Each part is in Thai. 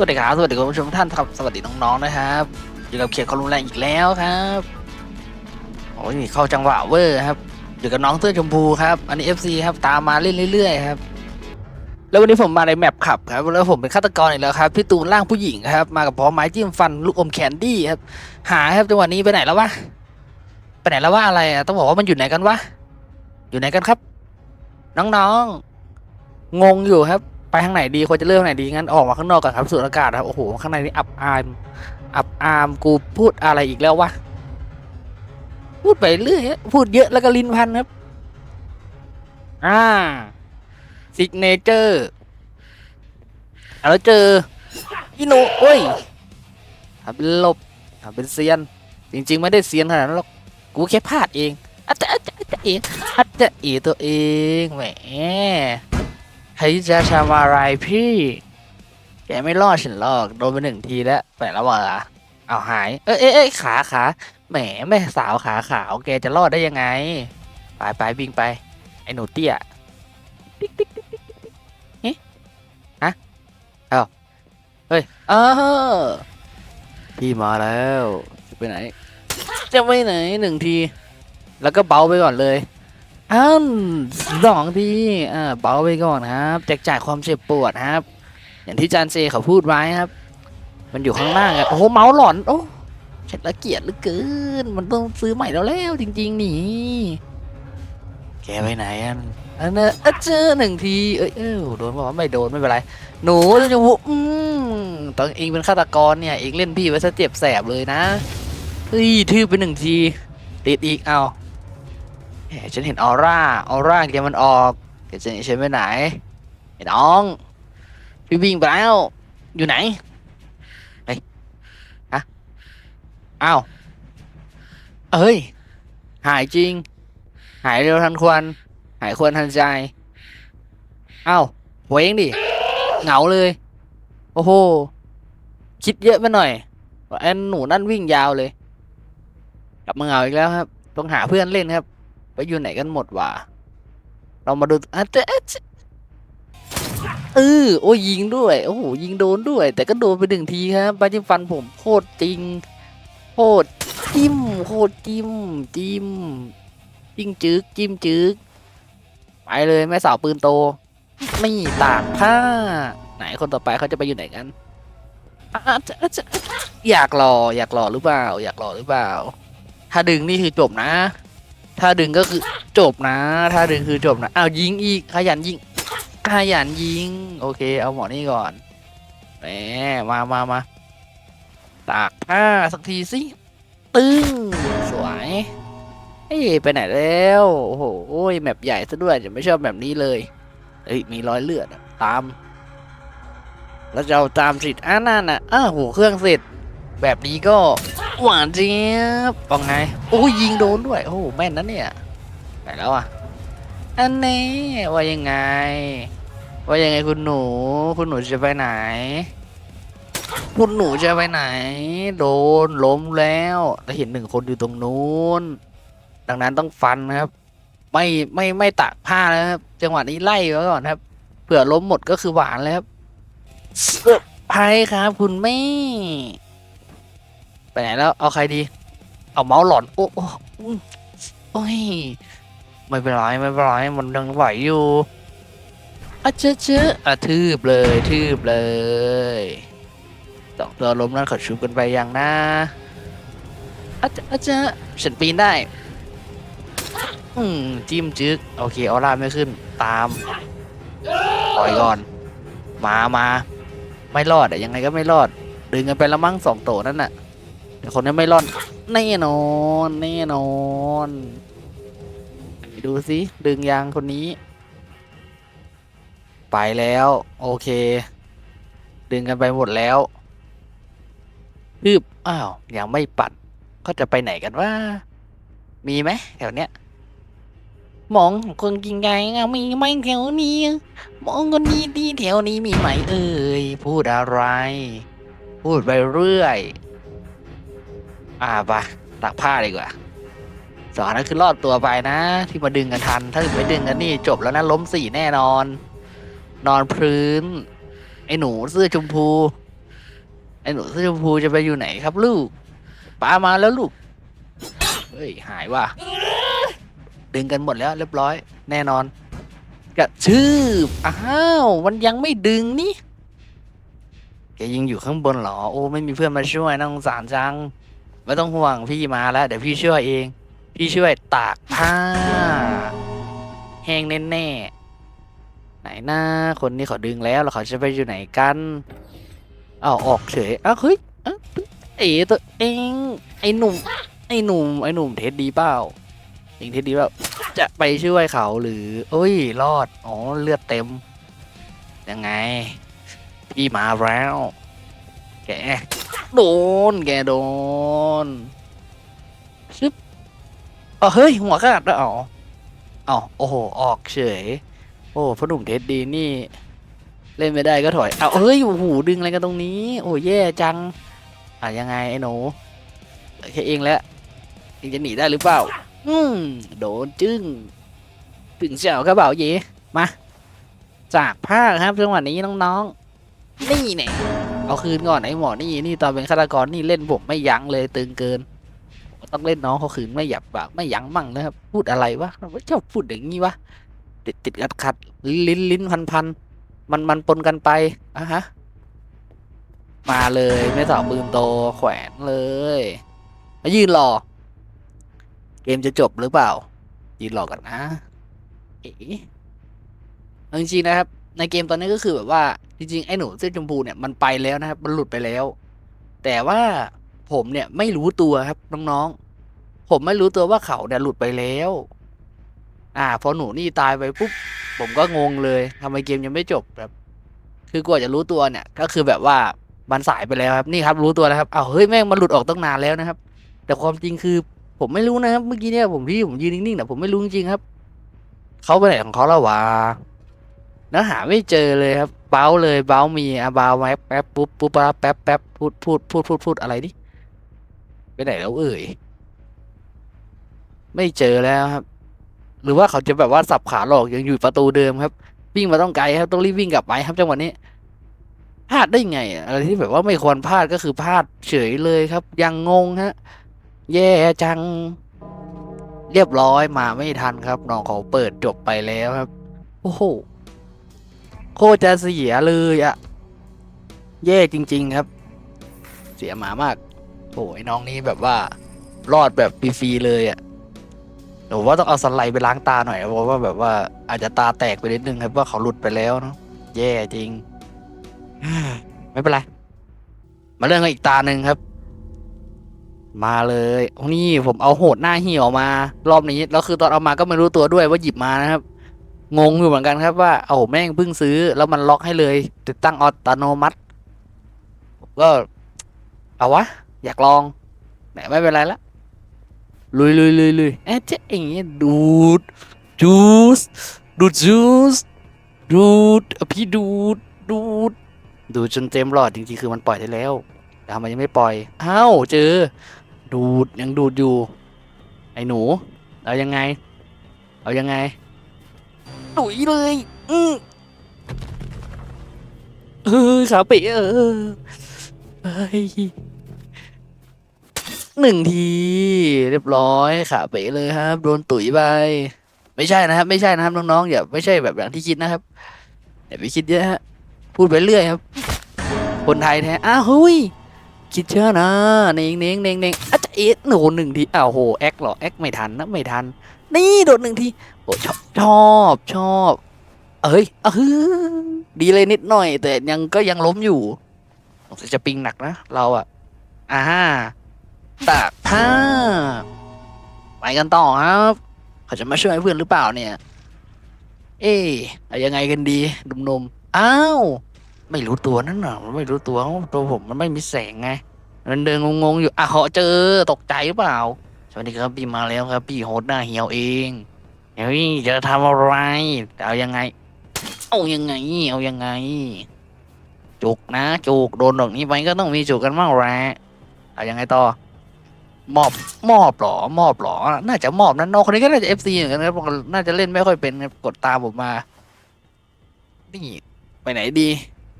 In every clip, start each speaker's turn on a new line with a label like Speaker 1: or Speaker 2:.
Speaker 1: สวัสดีครับ สวัสดีคุณผู้ชมทุกท่านครับ สวัสดีน้องๆนะครับอยู่กับเขียนคอลุมแรงอีกแล้วครับโอ้ยเข้าจังหวะเวอร์ครับอยู่กับน้องเสื้อชมพูครับ อันนี้ FC ครับตามมาเล่นเรื่อยๆครับแล้ววันนี้ผมมาในแมปขับครับแล้วผมเป็นฆาตกรอีกแล้วครับพี่ตูนร่างผู้หญิงครับ มากับพร้อมไม้จิ้มฟันลูกอมแคนดี้ครับ หาครับจังหวะนี้ไปไหนแล้ววะไปไหนแล้ววะอะไรอะต้องบอกว่ามันอยู่ไหนกันวะอยู่ไหนกันครับ น้องๆงงอยู่ครับ ไปทางไหนดีควรจะเลือกทางไหนดีงั้นออกมาข้างนอกก่อนครับสูดอากาศครับโอ้โหข้างในนี่อับอายอับอามกูพูดอะไรอีกแล้ววะพูดไปเรื่อยพูดเยอะแล้วก็ลิ้นพันครับ อ่าซิกเนเจอร์แล้วเจออิโนโอ้ยทำเป็นลบทำเป็นเซียน จริง ๆ ไม่ได้เซียนขนาดนั้นหรอกกูแค่พลาดเองอาจจะอาจจะอาจจะเองอาจจะเอตัวเองแหม ใครจะทำอะไรพี่ แกไม่รอดฉันหรอก โดนไปหนึ่งทีแล้วไปแล้วเหรอเอาหาย เอ้ยเอ้ยขาขาแหมแม่สาวขาขาว แกจะรอดได้ยังไง ไปไปวิ่งไป ไอ้หนูเตี้ยติ๊กติ๊กติ๊กติ๊กติ๊กเฮ้ฮะเอาเฮ้ยเออพี่มาแล้ว จะไปไหน จะไปไหนหนึ่งที แล้วก็เบาไปก่อนเลย อ้าวสองทีอ่าเบาไปก่อนครับ แจกจ่ายความเจ็บปวดครับ อย่างที่จานเซเขาพูดไว้ครับ มันอยู่ข้างล่างอะโอ้โหเมาส์หลอนโอ้ฉันละเกียดเหลือเกิน มันต้องซื้อใหม่แล้วแล้วจริงๆนี่แกไปไหนอันอันเนอะเจอหนึ่งทีเอ้ยเอ้ยโดนบอกว่าไม่โดนไม่เป็นไร หนูจะพูอืมตอนเองเป็นฆาตกรเนี่ยเองเล่นพี่ไว้ซะเจ็บแสบเลยนะเฮ้ยทืบไปหนึ่งทีติดอีกเอา แหมฉันเห็นออร่า ออร่าแกมันออกแกจะหนีฉันไปไหนไอ้น้อง พี่วิ่งไปแล้ว อยู่ไหนไปฮะอ้าวเอ้ย หายจริง หายเร็วทันควันหายควรทันใจอ้าวหัวเองดิ เหงาเลย โอ้โห คิดเยอะไปหน่อยว่าไอ้หนูนั่นวิ่งยาวเลย กลับมาเหงาอีกแล้วครับ ต้องหาเพื่อนเล่นครับ ไปอยู่ไหนกันหมดวะเรามาดูอะเจ๊เออโอ้ยิงด้วย โอ้โหยิงโดนด้วย แต่ก็โดนไปหนึ่งทีครับไปจิ้มฟันผมโคตรจริงโคตรจิ้มโคตรจิ้มจิ้มจิ้งจึกจิ้มจึกไปเลยแม่สาวปืนโต ไม่ตากผ้า ไหนคนต่อไปเขาจะไปอยู่ไหนกันอะอะจ๊ะจ๊ะอยากรออยากรอหรือเปล่า อยากรอหรือเปล่า ถ้าดึงนี่คือจบนะ ถ้าดึงก็คือจบนะ ถ้าดึงคือจบนะอ้าวยิงอีกขยันยิงขยันยิง โอเค เอาหมอนี่ก่อนแหมมามามาตากผ้าสักทีสิ ตึ้งสวยเอ้ยไปไหนแล้ว โอ้โหโอ้ยแมปใหญ่ซะด้วยจะไม่ชอบแบบนี้เลยเอ้ยมีรอยเลือดตาม แล้วจะเอาตามสิทธิ์อ่านั่นน่ะอ้าวโหเครื่องเสร็จ แบบนี้ก็ หวานเจี๊ยบปองไง โอ้ยยิงโดนด้วย โอ้แม่นนะเนี่ยไหนแล้วอะ อันนี้ว่ายังไง ว่ายังไงคุณหนู คุณหนูจะไปไหน คุณหนูจะไปไหน โดนล้มแล้วแล้วเห็นหนึ่งคนอยู่ตรงนู้น ดังนั้นต้องฟันครับ ไม่ไม่ไม่ตากผ้าแล้วครับ จังหวะนี้ไล่ไว้ก่อนครับเผื่อล้มหมดก็คือหวานเลยครับเซอร์ไพรส์ครับคุณแม่ ไปไหนแล้วเอาใครดี เอาเมาส์หลอนโอ้โอ้โอ้ยไม่เป็นไรไม่เป็นไรมันยังไหวอยู่อะเจ๊เจ๊อะทืบเลยทืบเลยสองตัวล้มนั้นขาชุบกันไปอยังนะอะเจ๊อะเจ๊ฉันปีนได้ อืมจิ้มจึกโอเคออร่าไม่ขึ้นตามปล่อยก่อน มามาไม่รอดอะยังไงก็ไม่รอด ดึงกันไปแล้วมั้งสองโตนั่นน่ะ คนนี้ไม่รอดแน่นอนแน่นอน ดูสิดึงยางคนนี้ ไปแล้ว โอเค ดึงกันไปหมดแล้วฮึบอ้าวยังไม่ปัดเขาจะไปไหนกันว่า มีไหมแถวเนี้ยมองคนกินไงอะมีไหมแถวนี้ มองคนนี้ดีแถวนี้มีไหมเอ่ยพูดอะไร พูดไปเรื่อย อ่าไปตักผ้าดีกว่าสอนนั่นคือรอดตัวไปนะ ที่มาดึงกันทัน ถ้าไม่ดึงกันนี่จบแล้วนะล้มสี่แน่นอน นอนพื้น ไอ้หนูเสื้อชมพู ไอ้หนูเสื้อชมพูจะไปอยู่ไหนครับลูกป้ามาแล้วลูกเฮ้ยหายว่ะดึงกันหมดแล้วเรียบร้อย แน่นอน กระชืบอ้าวมันยังไม่ดึงนี่แกยิงอยู่ข้างบนเหรอ โอ้ไม่มีเพื่อนมาช่วยน่าสงสารจัง ไม่ต้องห่วงพี่มาแล้ว เดี๋ยวพี่ช่วยเอง พี่ช่วยตากผ้า แห้งแน่ๆไหนหน้าคนนี้เขาดึงแล้วแล้วเขาจะไปอยู่ไหนกันอ้าวออกเฉยอ้าวเฮ้ยอ้าวเอ๋ตัวเองไอ้หนุ่มไอ้หนุ่มไอ้หนุ่มเท็ดดีเปล่าเองเท็ดดีเปล่าจะไปช่วยเขาหรือเอ้ยรอดอ๋อเลือดเต็ม ยังไง พี่มาแล้วแก โดน แกโดนชึบอ๋อเฮ้ย หัวขาดแล้วอ๋ออ๋อโอ้โห ออกเฉย โอ้พ่อหนุ่มเท็ดดีนี่ เล่นไม่ได้ก็ถอย เอาเฮ้ย โอ้โห ดึงอะไรกันตรงนี้ โอ้แย่จัง อะยังไง ไอ้หนูแค่เองแล้วเองจะหนีได้หรือเปล่า อืมโดนจึ้งถึงเจ้ากระเป๋าเย่มา จากภาคครับจังหวะนี้น้องๆ นี่เนี่ย เอาคืนก่อนไอ้หมอนี่นี่ตอนเป็นฆาตกรนี่เล่นผมไม่ยั้งเลยตึงเกิน ต้องเล่นน้องเขาคืนไม่หยับแบบไม่ยั้งมั่งนะครับพูดอะไรวะไม่ชอบพูดอย่างนี้วะติดติดขัดขัดลิ้นลิ้นพันพันมันมันปนกันไปอะฮะมาเลยไม่ต่อปืนโตแขวนเลยมายืนรอ เกมจะจบหรือเปล่า ยืนรอกันนะเอ๋จริงๆนะครับ ในเกมตอนนี้ก็คือแบบว่าจริงๆไอ้หนูเส้นชมพูเนี่ยมันไปแล้วนะครับมันหลุดไปแล้ว แต่ว่าผมเนี่ยไม่รู้ตัวครับน้องๆผมไม่รู้ตัวว่าเขาเนี่ยหลุดไปแล้ว อ่า พอหนูนี่ตายไปปุ๊บผมก็งงเลยทำไมเกมยังไม่จบครับคือกว่าจะรู้ตัวเนี่ย ก็คือแบบว่ามันสายไปแล้วครับนี่ครับ รู้ตัวแล้วครับอ้าวเฮ้ยแม่งมันหลุดออกตั้งนานแล้วนะครับ แต่ความจริงคือผมไม่รู้นะครับ เมื่อกี้เนี่ยผมที่ผมยืนนิ่งๆแต่ผมไม่รู้จริงๆครับเขาไปไหนของเขาแล้ววะ แล้วหาไม่เจอเลยครับเบ้าเลยเบ้ามีอะเบ้าแป๊บแป๊บปุ๊บปุ๊บปั๊บแป๊บแป๊บพูดพูดพูดพูดพูดอะไรดิไปไหนแล้วเอ่ยไม่เจอแล้วครับ หรือว่าเขาจะแบบว่าสับขาหลอกยังอยู่ประตูเดิมครับ วิ่งมาต้องไกลครับต้องรีบวิ่งกลับไปครับจังหวะนี้พลาดได้ไงอะอะไรที่แบบว่าไม่ควรพลาดก็คือพลาดเฉยเลยครับ ยังงงฮะ แย่จัง เรียบร้อยมาไม่ทันครับน้องเขาเปิดจบไปแล้วครับ โอ้โห โคตรจะเสียเลยอะแย่จริง ๆครับ เสียหมามากโอ้ยน้องนี้แบบว่ารอดแบบฟรีๆเลยอะผมว่าต้องเอาสไลด์ไปล้างตาหน่อยเพราะว่าแบบว่าอาจจะตาแตกไปนิดนึงครับว่าเขาหลุดไปแล้วเนาะแย่จริง ไม่เป็นไร มาเรื่องกันอีกตาหนึ่งครับ มาเลยโอ้นี่ผมเอาโหดหน้าเหี่ยวมา รอบนี้แล้วคือตอนเอามาก็ไม่รู้ตัวด้วยว่าหยิบมานะครับ งงอยู่เหมือนกันครับว่าเอาแม่งเพิ่งซื้อ แล้วมันล็อกให้เลย ติดตั้งอัตโนมัติผมก็ เอาวะ อยากลองแต่ไม่เป็นไรละลุยลุยลุยลุยเอ๊ะเจ๊อย่างเงี้ยดูดจูสดูดจูสดูดพี่ดูดดูดดูดจนเต็มหลอดจริงๆคือมันปล่อยได้แล้วแต่ทำไมยังไม่ปล่อยอ้าวเจอ ดูดยังดูดอยู่ ไอ้หนู เอายังไง เอายังไง ดุยเลย อือเออขาเป๋เออเฮ้ยหนึ่งที เรียบร้อยขาเป๋เลยครับ โดนตุ๋ยไปไม่ใช่นะครับ ไม่ใช่นะครับน้องๆอย่าไม่ใช่แบบอย่างที่คิดนะครับอย่าไปคิดเยอะฮะพูดไปเรื่อยครับ คนไทยแท้อ้าวเฮ้ยคิดเชื่อนะเน่งเน่งเน่งเน่งอะ เอ็ดโหหนึ่งทีอ้าวโหแอคเหรอแอคไม่ทันนะไม่ทัน นี่โดดหนึ่งทีโอ้ชอบชอบชอบเอ้ยเออดีเลยนิดหน่อย แต่ยังก็ยังล้มอยู่จะปิงหนักนะเราอะอ่าตากผ้าไปกันต่อครับเขาจะมาช่วยเพื่อนหรือเปล่าเนี่ย เอ๊ะเอยังไงกันดีหนุ่มๆอ้าว ไม่รู้ตัวนั่นน่ะมันไม่รู้ตัวตัวผมมันไม่มีแสงไง เดินงงๆอยู่อะเหาะเจอตกใจหรือเปล่าสวัสดีครับพี่มาแล้วครับ พี่โฮสหน้าเหี่ยวเองเฮ้ยจะทำอะไรเอายังไง เอายังไง เอายังไง จุกนะจุกโดนดอกนี้ไปก็ต้องมีจุกกันบ้างแหละเอายังไงต่อมอบมอบหรอมอบหรอ น่าจะมอบนะน้องคนนี้ก็น่าจะเอฟซีเหมือนกันครับเพราะน่าจะเล่นไม่ค่อยเป็นกดตามผมมานี่ไปไหนดี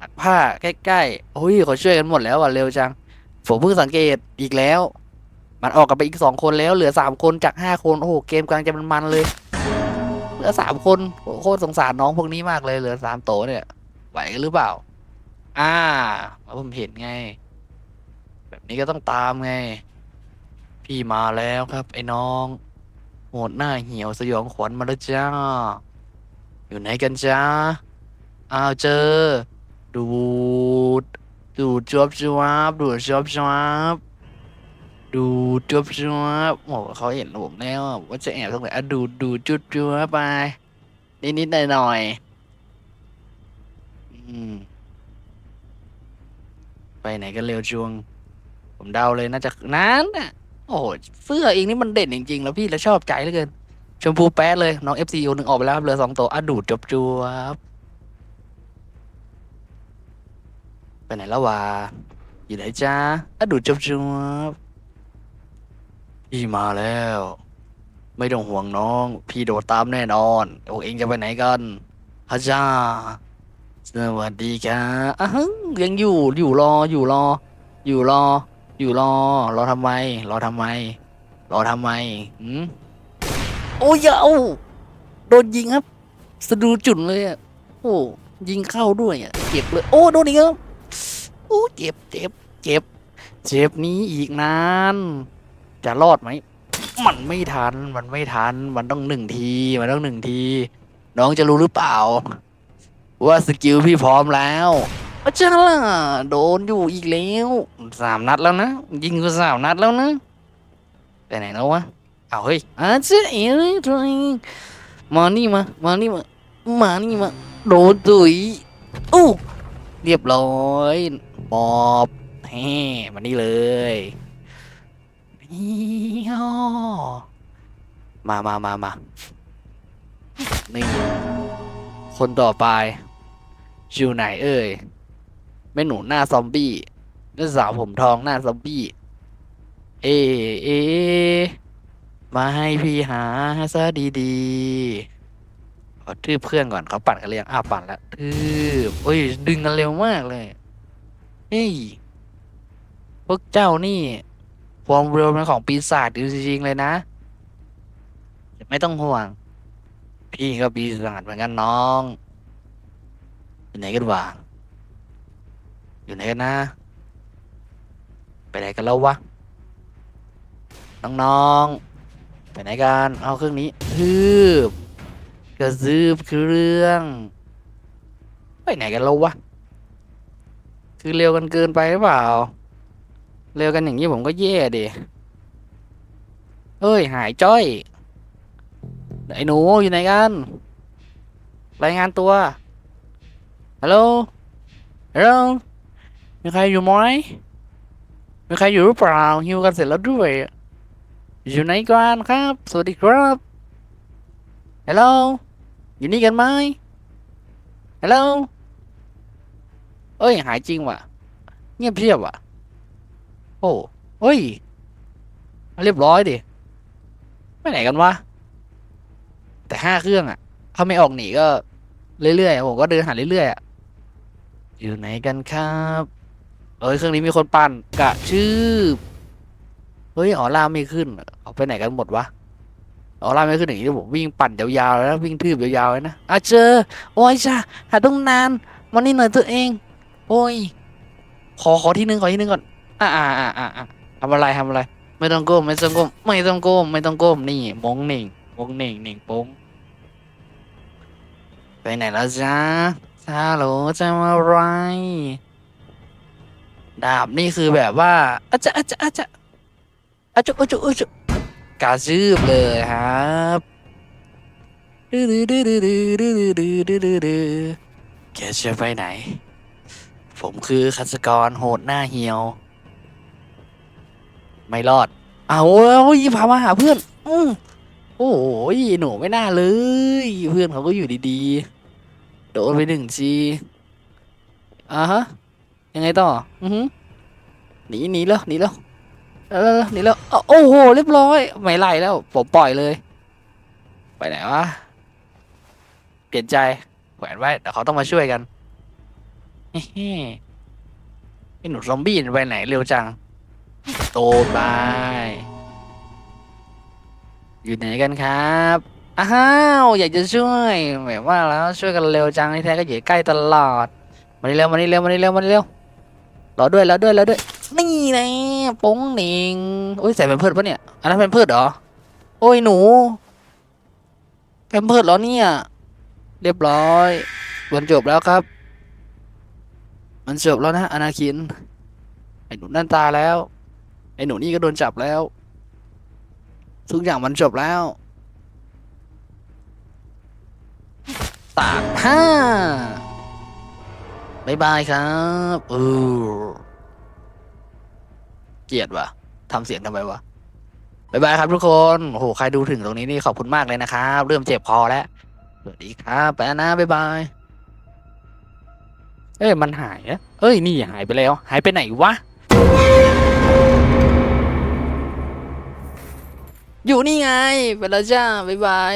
Speaker 1: ตักผ้าใกล้ๆโอ้ยเขาช่วยกันหมดแล้วอะเร็วจัง ผมเพิ่งสังเกตอีกแล้ว มันออกกันไปอีกสองคนแล้วเหลือสามคนจากห้าคนโอ้โหเกมกำลังจะมันๆเลย เหลือสามคนโคตรสงสารน้องพวกนี้มากเลยเหลือสามโตเนี่ยไหวหรือเปล่า อ่าผมเห็นไง แบบนี้ก็ต้องตามไง พี่มาแล้วครับ ไอ้น้องโหดหน้าเหี่ยวสยองขวัญมาแล้วจ้า อยู่ไหนกันจ้าอ้าวเจอ ดูด ดูจวบจวบดูจวบจวบดูจวบจวบโอ้โหเขาเห็นผมแล้วว่าจะแอบตรงไหนอะดูดูจุดจวบไป นิดนิดหน่อยหน่อยๆอืมไปไหนกันเร็วจวง ผมเดาเลยน่าจะนั้นน่ะโอ้โหเสื้อเองนี่มันเด่นจริงๆ แล้วพี่แล้วชอบใจเหลือเกิน ชมพูแป๊ดเลย น้อง FC คนหนึ่งออกไปแล้วครับเหลือสองตัวอะดูดจบจวบ ไปไหนแล้ววะอยู่ไหนจ้าอะดูดจบจวบพี่มาแล้ว ไม่ต้องห่วงน้อง พี่โดดตามแน่นอนโอ้เองจะไปไหนกันฮะจ้าสวัสดีครับอะฮึยังอยู่อยู่รออยู่รอ อยู่รอ อยู่รอ รอทำไม รอทำไม รอทำไมหืมโอ้ยเอาโดนยิงครับ สะดูจุดเลยอะโอ้ยิงเข้าด้วยอะเจ็บเลย โอ้โดนอีกแล้วโอ้เจ็บเจ็บเจ็บเจ็บนี้อีกนานจะรอดไหมมันไม่ทันมันไม่ทันมันต้องหนึ่งทีมันต้องหนึ่งที น้องจะรู้หรือเปล่า ว่าสกิลพี่พร้อมแล้วอาจารย์ล่ะโดนอยู่อีกแล้วสามนัดแล้วนะยิงก็สามนัดแล้วนะไปไหนแล้ววะเอาวเฮ้ยอาจารย์เอ๋ยตัวเองมานี่มามานี่มามานี่มาโดนตุยอู้เรียบร้อย มอบแฮ่มานี่เลยนี่อ้อมามามามานี่คนต่อไปอยู่ไหนเอ่ยแม่หนูหน้าซอมบี้นักสาวผมทองหน้าซอมบี้ เอ เอ มาให้พี่หาซะดีๆขอทืบเพื่อนก่อนเขาปั่นกันเรียงอ้าปั่นล้วทืบโอ้ยดึงกันเร็วมากเลย เฮ้ย พวกเจ้านี่ ความเร็วเป็นของปีศาจจริงๆเลยนะแต่ไม่ต้องห่วง พี่ก็ปีศาจเหมือนกันน้องอยู่ไหนกันวะอยู่ไหนกันนะ ไปไหนกันแล้ววะ น้องๆ ไปไหนกัน เอาเครื่องนี้ทืบกระซืบเครื่อง ไปไหนกันแล้ววะ คือเร็วกันเกินไปหรือเปล่า เร็วกันอย่างนี้ผมก็แย่ดิเฮ้ย หายจ้อย ไอ้หนูอยู่ไหนกัน รายงานตัว ฮัลโหล ฮัลโหล มีใครอยู่ไหมมีใครอยู่หรือเปล่าหิวกันเสร็จแล้วด้วย อยู่ไหนกันครับ สวัสดีครับ ฮัลโหล อยู่นี่กันไหมฮัลโหล เอ้ย หายจริงว่ะ เงียบเชียบว่ะ โอ้เฮ้ย เรียบร้อยดิไปไหนกันวะ แต่ห้าเครื่องอะถ้าไม่ออกหนีก็ เรื่อยๆผมก็เดินหาเรื่อยๆอะอยู่ไหนกันครับ เอ้ยเครื่องนี้มีคนปั่นกะชื่อเฮ้ยออร่าไม่ขึ้นเอาไปไหนกันหมดวะออร่าไม่ขึ้นอย่างนี้ผมวิ่งปั่นยาวๆแล้ววิ่งทืบยาวๆเลยนะอะเจอ โอ้ยจ้าหาต้องนานมานี่หน่อยตัวเอง โอ้ย ขอขอที่นึงขอที่นึงก่อน อ่าอ่าอ่าอ่าทำอะไรทำอะไร ไม่ต้องก้มไม่ต้องก้มไม่ต้องก้มไม่ต้องก้มนี่มงหนิ่งมงหนิ่งหนิ่งโป้งไปไหนแล้วจ้าฮัลโหลจะมาไร ดาบนี่คือแบบว่าอาจจะอาจจะอาจจะอาจจะอาจจะอาจจะกาซืบเลยครับดื้อดื้อดื้อดื้อดื้อดื้อดื้อดื้อแกจะไปไหน ผมคือฆาตกรโหดหน้าเหี่ยว ไม่รอด เอาโอ้ยพามาหาเพื่อนอืโอ้ยหนูไม่น่าเลย เพื่อนเขาก็อยู่ดีๆ โดนไปหนึ่งทีอ่าฮะ ยังไงต่ออือหือหนีหนีแล้วหนีแล้วเออหนีแล้วโอ้โห เรียบร้อย ไม่ไล่แล้ว ผมปล่อยเลย ไปไหนวะ เปลี่ยนใจแขวนไว้เดี๋ยวเขาต้องมาช่วยกัน เฮ้ไอ้หนูซอมบี้ไปไหนเร็วจัง โตบายอยู่ไหนกันครับอ้าวอยากจะช่วยแบบว่าแล้วช่วยกันเร็วจังที่แท้ก็อยู่ใกล้ตลอดมานี่เร็วมานี่เร็วมานี่เร็วมานี่เร็วรอด้วยรอด้วยรอด้วยนี่นะปงหนิงโอ้ยใส่เป็นเพิดปะเนี่ยอันนั้นเป็นเพิดเหรอโอ้ยหนูเป็นเพิดเหรอเนี่ย เรียบร้อยวันจบแล้วครับ มันจบแล้วนะอนาคิน ไอ้หนูนั่นตายแล้ว ไอ้หนูนี่ก็โดนจับแล้วทุกอย่างมันจบแล้วตากห้าบายบายครับเออเกลียดว่ะทำเสียงทำไมวะบายบายครับทุกคนโอ้โหใครดูถึงตรงนี้นี่ขอบคุณมากเลยนะครับ เริ่มเจ็บคอแล้วสวัสดีครับ ไปนะบายบาย เอ้ยมันหายอะเอ้ยนี่หายไปแล้ว หายไปไหนวะ อยู่นี่ไงไปแล้วจ้าบ๊ายบาย